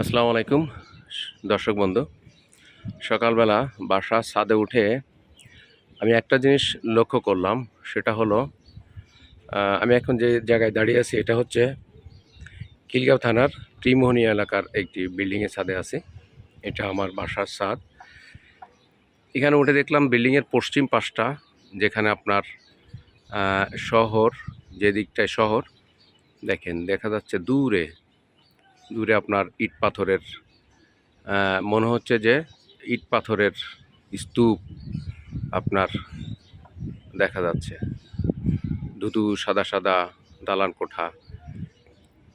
আসসালামু আলাইকুম, দর্শক বন্ধু। সকালবেলা বাসা ছাদে উঠে আমি একটা জিনিস লক্ষ্য করলাম, সেটা হলো আমি এখন যে জায়গায় দাঁড়িয়ে আছি, এটা হচ্ছে কিলগাঁও থানার ত্রিমোহনী এলাকার একটি বিল্ডিংয়ের ছাদে আছি। এটা আমার বাসার ছাদ। এখানে উঠে দেখলাম বিল্ডিংয়ের পশ্চিম পাশটা, যেখানে আপনার শহর, যে দিকটায় শহর, দেখেন, দেখা যাচ্ছে দূরে দূরে আপনার ইট পাথরের মনে হচ্ছে যে ইট পাথরের স্তূপ আপনার দেখা যাচ্ছে। দুদু সাদা সাদা দালান কোঠা,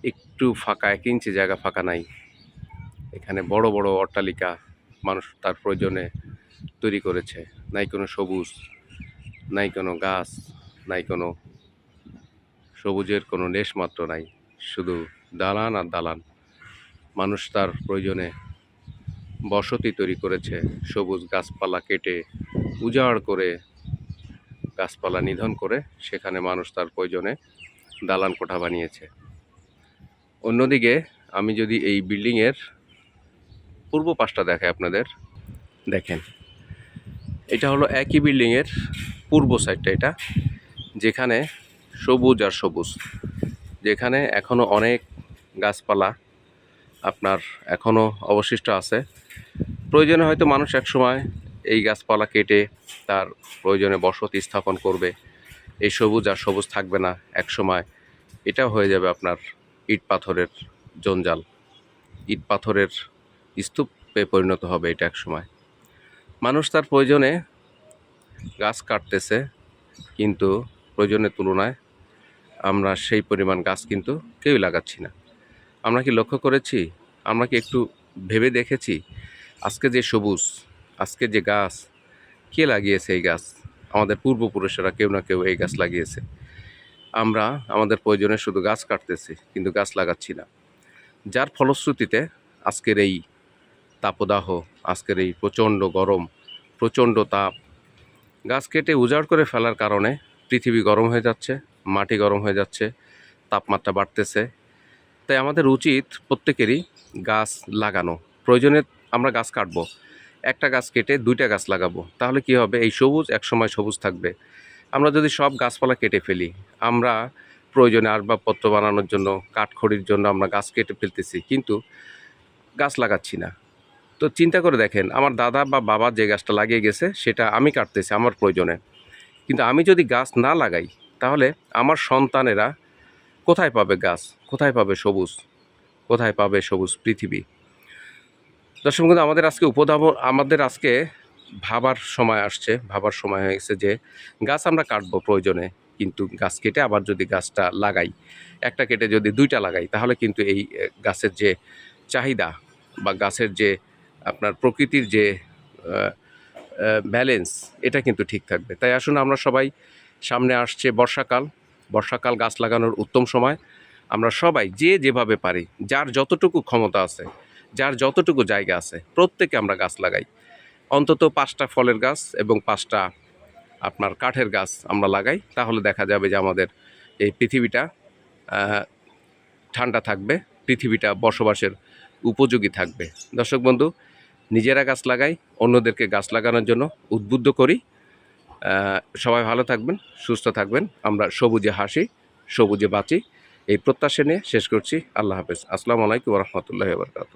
একটু ফাঁকা, এক ইঞ্চি জায়গা ফাঁকা নাই। এখানে বড় বড় অট্টালিকা মানুষ তার প্রয়োজনে তৈরি করেছে। নাই কোনো সবুজ, নাই কোনো গাছ, নাই কোনো সবুজের কোনো লেশ মাত্র নাই। শুধু দালান আর দালান। মানুষ তার প্রয়োজনে বসতি তৈরি করেছে। সবুজ গাছপালা কেটে উজাড় করে গাছপালা নিধন করে সেখানে মানুষ তার প্রয়োজনে দালান কোঠা বানিয়েছে। অন্যদিকে আমি যদি এই বিল্ডিংয়ের পূর্ব পাশটা দেখাই আপনাদের, দেখেন। এটা হলো একই বিল্ডিংয়ের পূর্ব সাইডটা এটা, যেখানে সবুজ আর সবুজ, যেখানে এখনও অনেক গাছপালা আপনার এখনও অবশিষ্ট আছে। প্রয়োজনে হয়তো মানুষ একসময় এই গাছপালা কেটে তার প্রয়োজনে বসতি স্থাপন করবে। এই সবুজ আর সবুজ থাকবে না, একসময় এটাও হয়ে যাবে আপনার ইট পাথরের জঞ্জাল। ইট পাথরের স্তূপে পরিণত হবে এটা একসময়। মানুষ তার প্রয়োজনে গাছ কাটতেছে, কিন্তু প্রয়োজনের তুলনায় আমরা সেই পরিমাণ গাছ কিন্তু কেউই লাগাচ্ছি না। আমরা কি লক্ষ্য করেছি? আমরা কি একটু ভেবে দেখেছি? আজকে যে সবুজ, আজকে যে গাছ, কে লাগিয়েছে এই গাছ? আমাদের পূর্বপুরুষেরা কেউ না কেউ এই গাছ লাগিয়েছে। আমরা, আমাদের প্রয়োজনে শুধু গাছ কাটতেছি, কিন্তু গাছ লাগাচ্ছি না। যার ফলশ্রুতিতে আজকের এই তাপদাহ, আজকের এই প্রচণ্ড গরম, প্রচণ্ড তাপ, গাছ কেটে উজাড় করে ফেলার কারণে পৃথিবী গরম হয়ে যাচ্ছে, মাটি গরম হয়ে যাচ্ছে, তাপমাত্রা বাড়তেছে তাই আমাদের উচিত প্রত্যেকেরই গাছ লাগানো। প্রয়োজনে আমরা গাছ কাটবো। একটা গাছ কেটে দুইটা গাছ লাগাবো। তাহলে কি হবে? এই সবুজ একসময় সবুজ থাকবে। আমরা যদি সব গাছপালা কেটে ফেলি, আমরা প্রয়োজনে আসবাবপত্র বানানোর জন্য, কাঠখড়ির জন্য আমরা গাছ কেটে ফেলতেছি। কিন্তু গাছ লাগাচ্ছি না। তো চিন্তা করে দেখেন, আমার দাদা বা বাবা যে গাছটা লাগিয়ে গেছে, সেটা আমি কাটতেছি আমার প্রয়োজনে। কিন্তু আমি যদি গাছ না লাগাই, তাহলে আমার সন্তানেরা কোথায় পাবে গাছ? কোথায় পাবে সবুজ? কোথায় পাবে সবুজ পৃথিবী? দর্শক বন্ধু, আমাদের আজকে উপধাব আমাদের আজকে ভাবার সময় আসছে। ভাবার সময় হয়ে গেছে যে গাছ আমরা কাটবো প্রয়োজনে, কিন্তু গাছ কেটে আবার যদি গাছটা লাগাই, একটা কেটে যদি দুইটা লাগাই, তাহলে কিন্তু এই গাছের যে চাহিদা বা গাছের যে আপনার প্রকৃতির যে ব্যালেন্স, এটা কিন্তু ঠিক থাকবে। তাই আসুন আমরা সবাই সামনে আসছে বর্ষাকাল। বর্ষাকাল গাছ লাগানোর উত্তম সময়। আমরা সবাই যে যেভাবে পারি, যার যতটুকু ক্ষমতা আছে, যার যতটুকু জায়গা আছে, প্রত্যেকে আমরা গাছ লাগাই। অন্তত পাঁচটা ফলের গাছ এবং পাঁচটা আপনার কাঠের গাছ আমরা লাগাই, তাহলে দেখা যাবে যে আমাদের এই পৃথিবীটা ঠান্ডা থাকবে, পৃথিবীটা বসবাসের উপযোগী থাকবে। দর্শক বন্ধু, নিজেরা গাছ লাগাই, অন্যদেরকে গাছ লাগানোর জন্য উদ্বুদ্ধ করি। সবাই ভালো থাকবেন, সুস্থ থাকবেন। আমরা সবুজে হাসি, সবুজে বাঁচি। এই প্রত্যাশা নিয়ে শেষ করছি। আল্লাহ হাফেজ। আসসালামু আলাইকুম রহমতুল্লাহ বরকাত